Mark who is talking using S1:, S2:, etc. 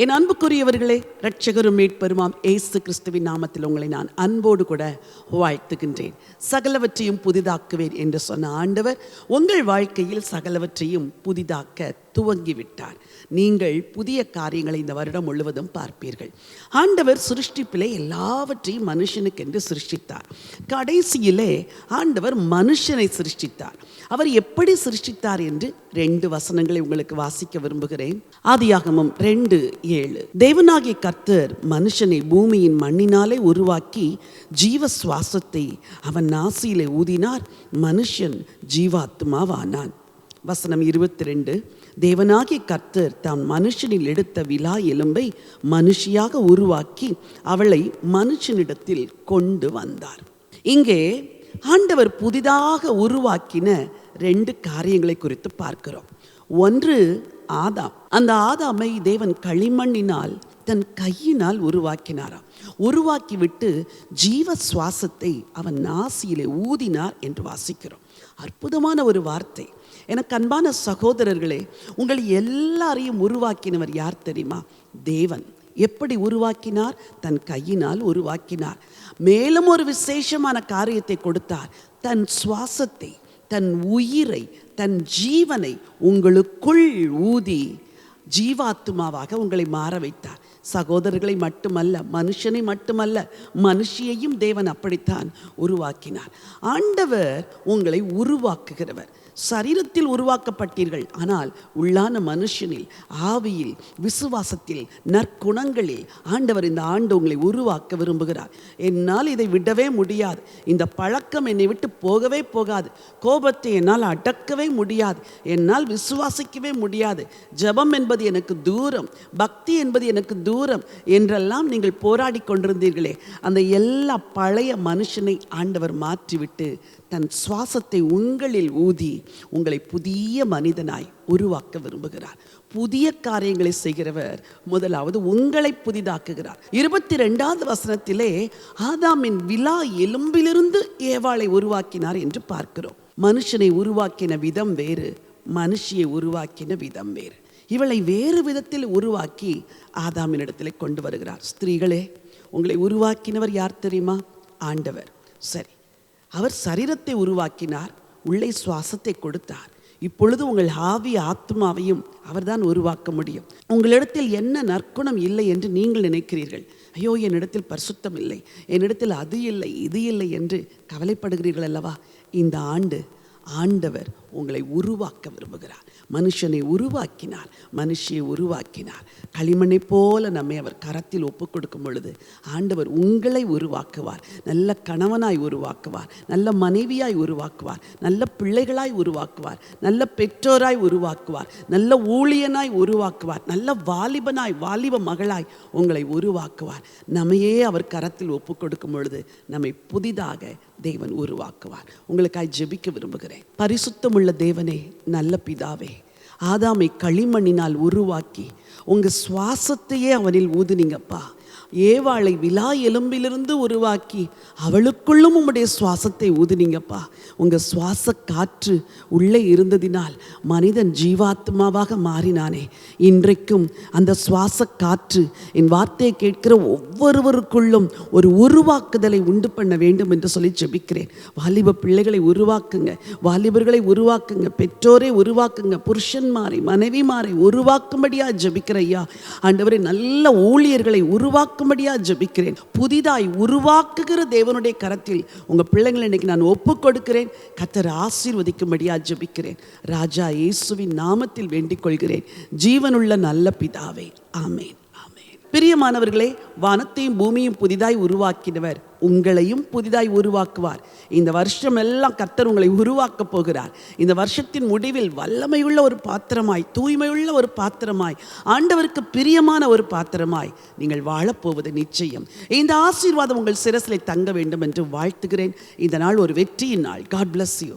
S1: என் அன்புக்குரியவர்களே ரட்சகரும் மீட்பெருமாம் ஏசு கிறிஸ்துவின் நாமத்தில் உங்களை நான் அன்போடு கூட வாழ்த்துகின்றேன். சகலவற்றையும் புதிதாக்குவேன் என்று சொன்ன ஆண்டவர் உங்கள் வாழ்க்கையில் சகலவற்றையும் புதிதாக்க துவங்கிவிட்டார். நீங்கள் புதிய காரியங்களை இந்த வருடம் முழுவதும் பார்ப்பீர்கள். ஆண்டவர் சிருஷ்டிப்பிலே எல்லாவற்றையும் மனுஷனுக்கென்று சிருஷ்டித்தார். கடைசியிலே ஆண்டவர் மனுஷனை சிருஷ்டித்தார். அவர் எப்படி சிருஷ்டித்தார் என்று ரெண்டு வசனங்களை உங்களுக்கு வாசிக்க விரும்புகிறேன். ஆதியாகமம் ரெண்டு ஏழு. தேவனாகிய கர்த்தர் மனுஷனை பூமியின் மண்ணினாலே உருவாக்கி ஜீவ சுவாசத்தை அவன் நாசியிலே ஊதினார். மனுஷன் ஜீவாத்மாவானான். வசனம் இருபத்தி ரெண்டு தேவனாகிய கர்த்தர் தாம் மனுஷனில் எடுத்த விலா எலும்பை மனுஷியாக உருவாக்கி அவளை மனுஷனிடத்தில் கொண்டு வந்தார். இங்கே ஆண்டவர் புதிதாக உருவாக்கின ரெண்டு காரியங்களை குறித்து பார்க்கிறோம். ஒன்று ஆதாம். அந்த ஆதாமை தேவன் களிமண்ணினால் தன் கையினால் உருவாக்கினாராம். உருவாக்கிவிட்டு ஜீவ சுவாசத்தை அவன் நாசியிலே ஊதினார் என்று வாசிக்கிறோம். அற்புதமான ஒரு வார்த்தை. எனக்கு அன்பான சகோதரர்களே உங்கள் எல்லாரையும் உருவாக்கினவர் யார் தெரியுமா? தேவன். எப்படி உருவாக்கினார்? தன் கையினால் உருவாக்கினார். மேலும் ஒரு விசேஷமான காரியத்தை கொடுத்தார். தன் சுவாசத்தை தன் உயிரை தன் ஜீவனை உங்களுக்குள் ஊதி ஜீவாத்மாவாக உங்களை மாற வைத்தார். சகோதரர்களை மட்டுமல்ல மனுஷனை மட்டுமல்ல மனுஷியையும் தேவன் அப்படித்தான் உருவாக்கினார். ஆண்டவர் உங்களை உருவாக்குகிறவர். சரீரத்தில் உருவாக்கப்பட்டீர்கள் ஆனால் உள்ளான மனுஷனில் ஆவியில் விசுவாசத்தில் நற்குணங்களில் ஆண்டவர் இந்த ஆண்டு உங்களை உருவாக்க விரும்புகிறார். என்னால் இதை விடவே முடியாது. இந்த பழக்கம் என்னை விட்டு போகவே போகாது. கோபத்தை என்னால் அடக்கவே முடியாது. என்னால் விசுவாசிக்கவே முடியாது. ஜெபம் என்பது எனக்கு தூரம். பக்தி என்பது எனக்கு தூரம் என்றெல்லாம் நீங்கள் போராடி கொண்டிருந்தீர்களே. அந்த எல்லா பழைய மனுஷனை ஆண்டவர் மாற்றிவிட்டு தன் சுவாசத்தை உங்களில் ஊதி உங்களை புதிய மனிதனாய் உருவாக்க விரும்புகிறார். புதிய காரியங்களை செய்கிறவர் முதலாவது உங்களை புதிதாக்குகிறார். இருபத்தி ரெண்டாவது வசனத்திலே ஆதாமின் விழா எலும்பிலிருந்து ஏவாளை உருவாக்கினார் என்று பார்க்கிறோம். மனுஷனை உருவாக்கின விதம் வேறு மனுஷியை உருவாக்கின விதம் வேறு. இவளை வேறு விதத்தில் உருவாக்கி ஆதாமினிடத்திலே கொண்டு வருகிறார். ஸ்திரீகளே உங்களை உருவாக்கினவர் யார் தெரியுமா? ஆண்டவர். சரி அவர் சரீரத்தை உருவாக்கினார் உள்ளே சுவாசத்தை கொடுத்தார். இப்பொழுது உங்கள் ஆவி ஆத்மாவையும் அவர்தான் உருவாக்க முடியும். உங்களிடத்தில் என்ன நற்குணம் இல்லை என்று நீங்கள் நினைக்கிறீர்கள். ஐயோ என்னிடத்தில் பரிசுத்தம் இல்லை என்னிடத்தில் அது இல்லை இது இல்லை என்று கவலைப்படுகிறீர்கள் அல்லவா? இந்த ஆண்டு ஆண்டவர் உங்களை உருவாக்க விரும்புகிறார். மனுஷனை உருவாக்கினார் மனுஷியை உருவாக்கினார் களிமண்ணை போல நம்மை அவர் கரத்தில் ஒப்பு கொடுக்கும் பொழுது ஆண்டவர் உங்களை உருவாக்குவார். நல்ல கணவனாய் உருவாக்குவார் நல்ல மனைவியாய் உருவாக்குவார் நல்ல பிள்ளைகளாய் உருவாக்குவார் நல்ல பெற்றோராய் உருவாக்குவார் நல்ல ஊழியனாய் உருவாக்குவார் நல்ல வாலிபனாய் வாலிப மகளாய் உங்களை உருவாக்குவார். நம்மையே அவர் கரத்தில் ஒப்பு கொடுக்கும் பொழுது நம்மை புதிதாக தேவன் உருவாக்குவார். உங்களுக்காய் ஜெபிக்க விரும்புகிறேன். பரிசுத்தம் உள்ள தேவனே நல்ல பிதாவே ஆதாமை களிமண்ணினால் உருவாக்கி உங்கள் சுவாசத்தையே அவனில் ஊதுனீங்கப்பா. ஏவாளை விழா எலும்பிலிருந்து உருவாக்கி அவளுக்குள்ளும் உம்முடைய சுவாசத்தை ஊதினீங்கப்பா. உங்கள் சுவாச காற்று உள்ளே இருந்ததினால் மனிதன் ஜீவாத்மாவாக மாறினானே. இன்றைக்கும் அந்த சுவாச காற்று என் வார்த்தையை கேட்கிற ஒவ்வொருவருக்குள்ளும் ஒரு உருவாக்குதலை உண்டு பண்ண வேண்டும் என்று சொல்லி ஜெபிக்கிறேன். வாலிப பிள்ளைகளை உருவாக்குங்க. வாலிபர்களை உருவாக்குங்க. பெற்றோரை உருவாக்குங்க. புருஷன்மாரை மனைவிமாரை உருவாக்கும்படியா ஜெபிக்கிற ஐயா. ஆண்டவரை நல்ல ஊழியர்களை உருவாக்கும்படியா ஜபிக்கிறேன். புதிதாய் உருவாக்குகிற தேவனுடைய கரத்தில் உங்க பிள்ளைங்களை இன்னைக்கு நான் ஒப்பு கொடுக்கிறேன் கத்தர் ஆசீர்வதிக்கும்படியா ஜபிக்கிறேன். ராஜா இயேசுவின் நாமத்தில் வேண்டிக் கொள்கிறேன் ஜீவனுள்ள நல்ல பிதாவே. ஆமேன். பிரியமானவர்களே வானத்தையும் பூமியும் புதிதாய் உருவாக்கினவர் உங்களையும் புதிதாய் உருவாக்குவார். இந்த வருஷம் எல்லாம் கர்த்தர் உங்களை உருவாக்க போகிறார். இந்த வருஷத்தின் முடிவில் வல்லமையுள்ள ஒரு பாத்திரமாய் தூய்மையுள்ள ஒரு பாத்திரமாய் ஆண்டவருக்கு பிரியமான ஒரு பாத்திரமாய் நீங்கள் வாழப்போவது நிச்சயம். இந்த ஆசீர்வாதம் உங்கள் சிரசிலை தங்க வேண்டும் என்று வாழ்த்துகிறேன். இந்த நாள் ஒரு வெற்றியின் நாள். God bless you